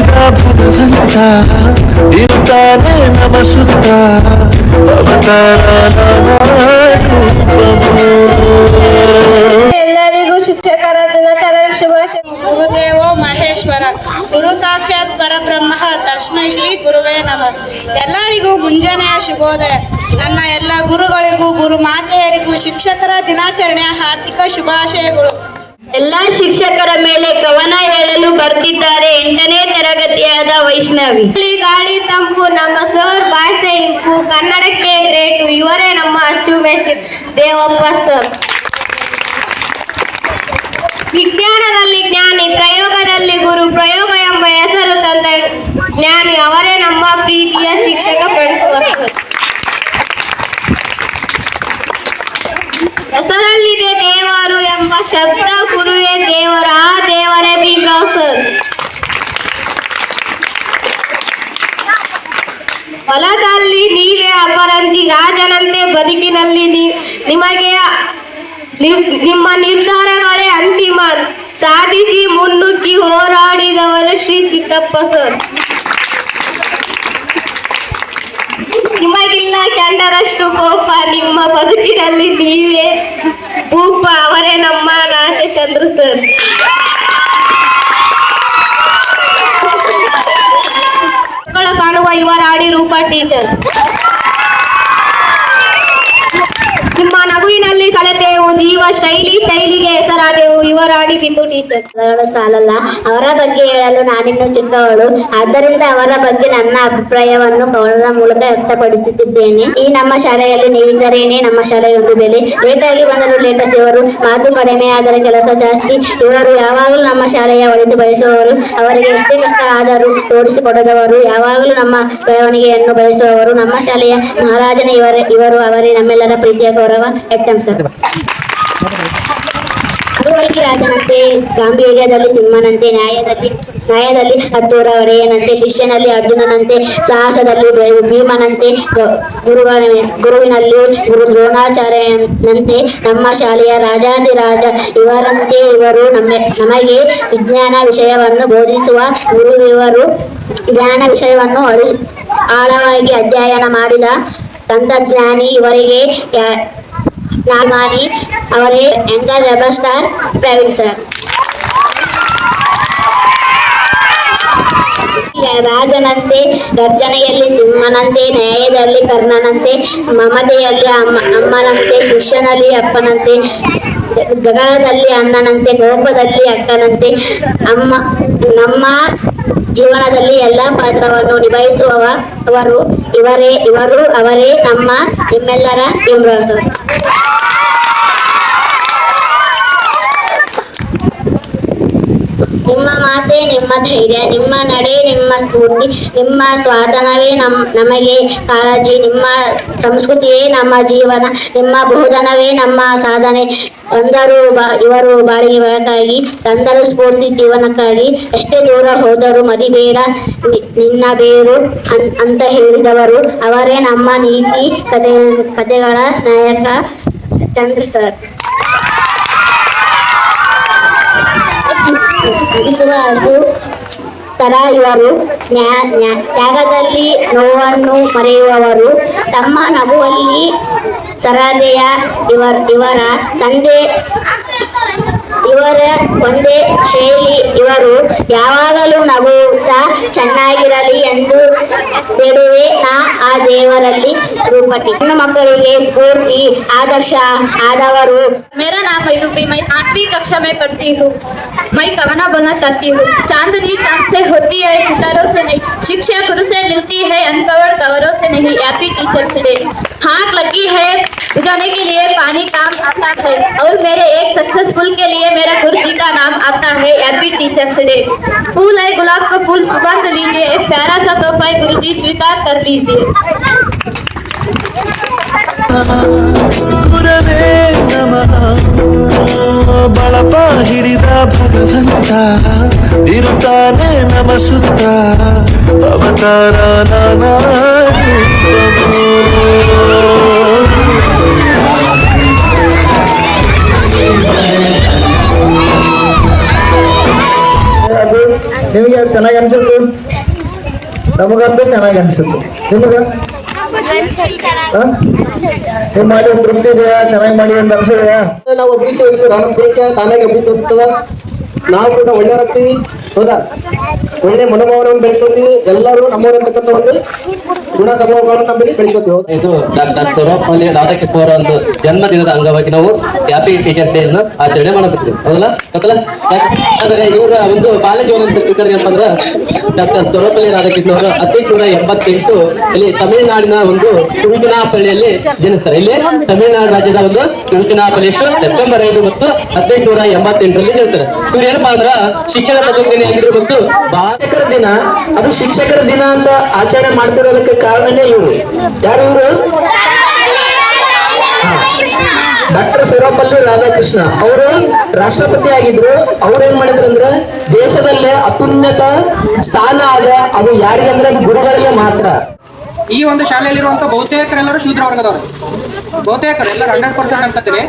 ಹಿಡಿದ ಭಗವಂತ ಇರುತ್ತಾನೆ ನಮ ಸುತ್ತ ಅವತಾರ ಎಲ್ಲರಿಗೂ ಶಿಕ್ಷಕರ ದಿನಾಚರಣೆ ಶುಭಾಶಯ. ಗುರುದೇವೋ ಮಹೇಶ್ವರ ಗುರು ಸಾಕ್ಷಾತ್ ಪರಬ್ರಹ್ಮ, ತಸ್ಮೈ ಶ್ರೀ ಗುರುವೇ ನಮಃ. ಎಲ್ಲರಿಗೂ ಮುಂಜಾನೆಯ ಶುಭೋದಯ. ನನ್ನ ಎಲ್ಲ ಗುರುಗಳಿಗೂ ಗುರು ಮಾತೆಯರಿಗೂ ಶಿಕ್ಷಕರ ದಿನಾಚರಣೆಯ ಹಾರ್ದಿಕ ಶುಭಾಶಯಗಳು. ಎಲ್ಲ ಶಿಕ್ಷಕರ ಮೇಲೆ ಕವನ ಹೇಳಲು ಬರ್ತಿದ್ದಾರೆ ಎಂಟನೇ ತರಗತಿಯಾದ ವೈಷ್ಣವಿ. ಗಾಳಿ ತಂಪು, ನಮ್ಮ ಸರ್ ಭಾಷೆ ಇಂಪು, ಕನ್ನಡಕ್ಕೆ ಗ್ರೇಟು ಇವರೇ ನಮ್ಮ ಅಚ್ಚುಮೆಚ್ಚು ದೇವಪ್ಪ ಸರ್. ವಿಜ್ಞಾನದಲ್ಲಿ ಜ್ಞಾನಿ, ಪ್ರಯೋಗದಲ್ಲಿ ಗುರು, ಪ್ರಯೋಗ ಎಂಬ ಹೆಸರು ತಂದ ಜ್ಞಾನಿ ಅವರೇ ನಮ್ಮ ಪ್ರೀತಿಯ ಶಿಕ್ಷಕ ಪ್ರಣವ ಹೆಸರಲ್ಲಿದೆ ದೇವರು ಎಂಬ ಶಬ್ದ ಗುರುವೇ ದೇವರ, ಆ ದೇವರೇ ಭೀಮರಾವ್ ಸರ್ ಹೊಲದಲ್ಲಿ ನೀವೇ ಅಪರಂಜಿ ರಾಜನಂತೆ ಬದುಕಿನಲ್ಲಿ ನಿಮಗೆ ನಿಮ್ಮ ನಿರ್ಧಾರಗಳೇ ಅಂತಿಮ. ಸಾಧಿಸಿ ಮುನ್ನುಗ್ಗಿ ಹೋರಾಡಿದವರು ಶ್ರೀ ಸಿದ್ದಪ್ಪ ಸರ್. ನಿಮಗಿಲ್ಲ ಕಂಡರಷ್ಟು ಕೋಪ ನಿಮ್ಮ ಬದುಕಿನಲ್ಲಿ ನೀವೇ. ಕೂಪ ಅವರೇ ನಮ್ಮ ನಾಥ ಚಂದ್ರು ಸರ್. ಕಾಣುವ ಕಾಣುವ ರಾಣಿ ರೂಪ ಟೀಚರ್. ಇವರಾಡಿ ಬಿಂದು ಟೀಚರ್ ಪದಗಳು ಸಾಲಲ್ಲ. ಅವರ ಬಗ್ಗೆ ಹೇಳಲು ನಾನಿನ್ನು ಚಿಕ್ಕವಳು. ಆದ್ದರಿಂದ ಅವರ ಬಗ್ಗೆ ನನ್ನ ಅಭಿಪ್ರಾಯವನ್ನು ಕವನದ ಮೂಲಕ ವ್ಯಕ್ತಪಡಿಸುತ್ತಿದ್ದೇನೆ. ಈ ನಮ್ಮ ಶಾಲೆಯಲ್ಲಿ ನೀವಿದ್ದರೇನೆ ನಮ್ಮ ಶಾಲೆಯೊಂದು ಬೆಲೆ. ಲೇಟಾಗಿ ಬಂದರು ಲೇಟಸ್ ಇವರು ಮಾತು ಕಡಿಮೆಯಾದರೆ ಕೆಲಸ ಜಾಸ್ತಿ. ಇವರು ಯಾವಾಗಲೂ ನಮ್ಮ ಶಾಲೆಯ ಒಳಿತು ಬಯಸುವವರು. ಅವರಿಗೆ ಎಷ್ಟೇ ಕಷ್ಟ ಆದರೂ ತೋರಿಸಿಕೊಡದವರು. ಯಾವಾಗಲೂ ನಮ್ಮ ಬೆಳವಣಿಗೆಯನ್ನು ಬಯಸುವವರು. ನಮ್ಮ ಶಾಲೆಯ ಮಹಾರಾಜನ ಇವರ. ಇವರು ಅವರೇ. ನಮ್ಮೆಲ್ಲರ ಪ್ರೀತಿಯ ಗೌರವ. ಎಚ್ಚಂ ಸರ್. ಮಧುವಳ್ಳಿ ರಾಜನಂತೆ, ಗಾಂಭೀರ್ಯದಲ್ಲಿ ಸಿಂಹನಂತೆ, ನ್ಯಾಯದಲ್ಲಿ ನ್ಯಾಯದಲ್ಲಿ ಹತ್ತೂರ ಒಡೆಯನಂತೆ ಶಿಷ್ಯನಲ್ಲಿ ಅರ್ಜುನನಂತೆ, ಸಾಹಸದಲ್ಲಿ ಭೀಮನಂತೆ ಗುರುವ ಗುರುವಿನಲ್ಲಿ ಗುರು ದ್ರೋಣಾಚಾರ್ಯನಂತೆ, ನಮ್ಮ ಶಾಲೆಯ ರಾಜಾದಿರಾಜ ಇವರಂತೆ, ಇವರು ನಮ್ಮ ನಮಗೆ ವಿಜ್ಞಾನ ವಿಷಯವನ್ನು ಬೋಧಿಸುವ ಗುರುವಿವರು ಜ್ಞಾನ ವಿಷಯವನ್ನು ಆಳವಾಗಿ ಅಧ್ಯಯನ ಮಾಡಿದ ತಂತ್ರಜ್ಞಾನಿ ಇವರಿಗೆ ಯಾ- ಮಾಡಿ ಅವರೇ ಎಂಗರ್ ರೆಬಲ್ ಸ್ಟಾರ್ ಪ್ರವೀಣ್ ಸರ್. ರಾಜನಂತೆ ಗರ್ಜನೆಯಲ್ಲಿ ಸಿಂಹನಂತೆ, ನ್ಯಾಯದಲ್ಲಿ ಕರ್ಣನಂತೆ, ಮಮತೆಯಲ್ಲಿ ಅಮ್ಮ, ಅಮ್ಮನಂತೆ, ಶಿಷ್ಯನಲ್ಲಿ ಅಪ್ಪನಂತೆ, ಜಗಳದಲ್ಲಿ ಅಣ್ಣನಂತೆ, ಕೋಪದಲ್ಲಿ ಅಕ್ಕನಂತೆ, ಅಮ್ಮ, ನಮ್ಮ ಜೀವನದಲ್ಲಿ ಎಲ್ಲ ಪಾತ್ರವನ್ನು ನಿಭಾಯಿಸುವವ ಅವರು ಇವರೇ ಇವರು ಅವರೇ ನಮ್ಮ ನಿಮ್ಮೆಲ್ಲರ ಭೀಮರಾವ್ ನಿಮ್ಮ ಮಾತೆ ನಿಮ್ಮ ಧೈರ್ಯ, ನಿಮ್ಮ ನಡೆ, ನಿಮ್ಮ ಸ್ಫೂರ್ತಿ, ನಿಮ್ಮ ಸ್ವಾತನವೇ ನಮ್, ನಮಗೆ ಕಾಳಜಿ, ನಿಮ್ಮ ಸಂಸ್ಕೃತಿಯೇ ನಮ್ಮ ಜೀವನ, ನಿಮ್ಮ ಬಹುಧನವೇ ನಮ್ಮ ಸಾಧನೆ. ಬಂದರು ಬಾ- ಇವರು ಬಾಳಿಗೆ ಬೆಳಕಾಗಿ ತಂದರು ಸ್ಫೂರ್ತಿ ಜೀವನಕ್ಕಾಗಿ, ಎಷ್ಟೇ ದೂರ ಹೋದರೂ ಮರಿಬೇಡ ನಿನ್ನ ಬೇರು ಅಂತ ಹೇಳಿದವರು, ಅವರೇ ನಮ್ಮ ನೀತಿ ಕತೆ ಕಥೆಗಳ ನಾಯಕ ಚಂದ್ರ ಸರ್. ಹಸು ತರ ಇವರು. ತ್ಯಾಗದಲ್ಲಿ ನೋವನ್ನು ಮರೆಯುವವರು. ತಮ್ಮ ನಗುವಲ್ಲಿ ಸರಾದೆಯ ಇವರ ತಂದೆ ಇವರ ಒಂದೇ ಶೈಲಿ ಇವರು ಯಾವಾಗಲೂ ನಗುತ್ತಾ ಚೆನ್ನಾಗಿರಲಿ ಎಂದು ಬೇಡುವೆ ನಾ ಆ ದೇವರಲ್ಲಿ ರೂಪಟಿ ಹೆಣ್ಣು ಮಕ್ಕಳಿಗೆ ಸ್ಫೂರ್ತಿ ಆದರ್ಶ ಆದವರು मेरा नाम मयूबी मैं आठवीं कक्षा में पढ़ती हूँ मैं कवना बोलना चाहती हूँ चांदनी चांद से होती है सितारों से नहीं शिक्षा गुरु से मिलती है अनकवर कवरों से नहीं हैप्पी टीचर्स डे हाथ लगी है उगाने के लिए पानी काम आता है और मेरे एक सक्सेसफुल के लिए मेरा गुरु जी का नाम आता है हैप्पी टीचर्स डे फूल है गुलाब का फूल सुगंध लीजिए एक प्यारा सा तोहफा है गुरु जी स्वीकार कर लीजिए ಗುರವೇ ನಮಃ ಬಳಪ ಹಿಡಿದ ಭಗವಂತ ಇರುತ್ತಾನೆ ನಮ ಸುತ್ತ ಅವತಾರ ನಾನಾ ಚೆನ್ನಾಗಿ ಅನ್ಸುತ್ತೆ ನಮಗಂತೂ ಚೆನ್ನಾಗಿ ಅನ್ಸುತ್ತೆ ನಿಮಗ? ನೀವು ಮಾಡಿ ತೃಪ್ತಿ ಇದೆಯಾ? ಚೆನ್ನಾಗಿ ಮಾಡಿ ಅಂತ ಅನ್ಸಿದೆಯಾ? ನಾವು ಅಭಿವೃದ್ಧಿ ಹೋಗ್ತೀವಿ ದೇಶ ತಾನಾಗಿ ಅಭಿವೃದ್ಧಿ ಹೋಗ್ತದ ನಾವು ಕೂಡ ಒಳ್ಳೆಯವರಾಗ್ತೀವಿ. ಹೌದಾ? ಒಳ್ಳೆ ಮನೋಭಾವವನ್ನು ಬೆಳೆಸ್ಕೊತೀವಿ ಎಲ್ಲರೂ ನಮ್ಮವರಂತಕ್ಕಂಥ ಒಂದು ಗುಣ ಸ್ವಭಾವಗಳನ್ನು ನಮ್ಮಲ್ಲಿ ಬೆಳೆಸ್ಕೊತೀವಿ. ಇದು ಡಾಕ್ಟರ್ ಸರ್ವಪಲ್ಲಿ ರಾಧಾಕೃಷ್ಣ ಅವರ ಒಂದು ಜನ್ಮದಿನದ ಅಂಗವಾಗಿ ನಾವು ಹ್ಯಾಪಿ ಟೀಚರ್ಸ್ ಡೇ ಆಚರಣೆ ಮಾಡಬೇಕು ಹೌದಲ್ಲ? ಗೊತ್ತಲ್ಲ ಆದರೆ ಇವರ ಒಂದು ಬಾಲ್ಯ ಜೀವನ ತಿಳ್ಕೊಂಡ್ರೆ ಏನಪ್ಪಂದ್ರೆ ಡಾಕ್ಟರ್ ಸರ್ವಪಲ್ಲಿ ರಾಧಾಕೃಷ್ಣ ಅವರು ಹದಿನೆಂಟುನೂರ ಎಂಬತ್ತೆಂಟು ಇಲ್ಲಿ ತಮಿಳುನಾಡಿನ ಒಂದು ತುಳುಕಿನಾಪಳ್ಳಿಯಲ್ಲಿ ಜನಿಸ್ತಾರೆ. ಇಲ್ಲಿ ತಮಿಳುನಾಡು ರಾಜ್ಯದ ಒಂದು ತಿರುಚನಾಪಳ್ಳಿ, ಸೆಪ್ಟೆಂಬರ್ ಐದು ಮತ್ತು ಹದಿನೆಂಟುನೂರ ಎಂಬತ್ತೆಂಟರಲ್ಲಿ ಜನಿಸ್ತಾರೆ. ಇವ್ರು ಏನಪ್ಪಾ ಅಂದ್ರ ಶಿಕ್ಷಣ ತತ್ವಜ್ಞಾನಿ ಆಗಿರೋ ಮತ್ತು ಬಾಲಕರ ದಿನ ಅದು ಶಿಕ್ಷಕರ ದಿನ ಅಂತ ಆಚರಣೆ ಮಾಡ್ತಿರೋದಕ್ಕೆ ಕಾರಣನೇ ಇವರು. ಯಾರು ಇವರು? ಡಾಕ್ಟರ್ ಸರ್ವಪಲ್ಲಿ ರಾಧಾಕೃಷ್ಣ. ಅವರು ರಾಷ್ಟ್ರಪತಿ ಆಗಿದ್ರು. ಅವ್ರು ಏನ್ ಮಾಡಿದ್ರು ಅಂದ್ರೆ ದೇಶದಲ್ಲೇ ಅತ್ಯುನ್ನತ ಸ್ಥಾನ ಆದ ಅದು ಯಾರಿಗಂದ್ರೆ ಗುರುಗಳಿಗೆ ಮಾತ್ರ. ಈ ಒಂದು ಶಾಲೆಯಲ್ಲಿರುವಂತ ಬಹುತೇಕರೆಲ್ಲರೂ ಶೂದ್ರ ವರ್ಗದವರು. ಬಹುತೇಕರು, ಎಲ್ಲರೂ ಹಂಡ್ರೆಡ್ ಪರ್ಸೆಂಟ್ ಅನ್ಕೋತೀನಿ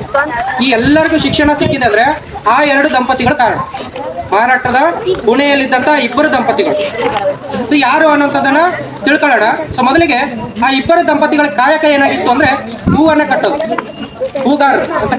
ಈ ಎಲ್ಲರಿಗೂ ಶಿಕ್ಷಣ ಸಿಕ್ಕಿದೆ ಅಂದ್ರೆ ಆ ಎರಡು ದಂಪತಿಗಳು ಕಾರಣ. ಮಹಾರಾಷ್ಟ್ರದ ಪುಣೆಯಲ್ಲಿದ್ದಂತ ಇಬ್ಬರು ದಂಪತಿಗಳು. ಇದು ಯಾರು ಅನ್ನೋಂಥದ್ದನ್ನ ತಿಳ್ಕೊಳ್ಳೋಣ. ಸೊ ಮೊದಲಿಗೆ ಆ ಇಬ್ಬರು ದಂಪತಿಗಳ ಕಾಯಕ ಏನಾಗಿತ್ತು ಅಂದ್ರೆ ಹೂವನ್ನ ಕಟ್ಟೋದು. ಹೂಗಾರರು. ಅಂತ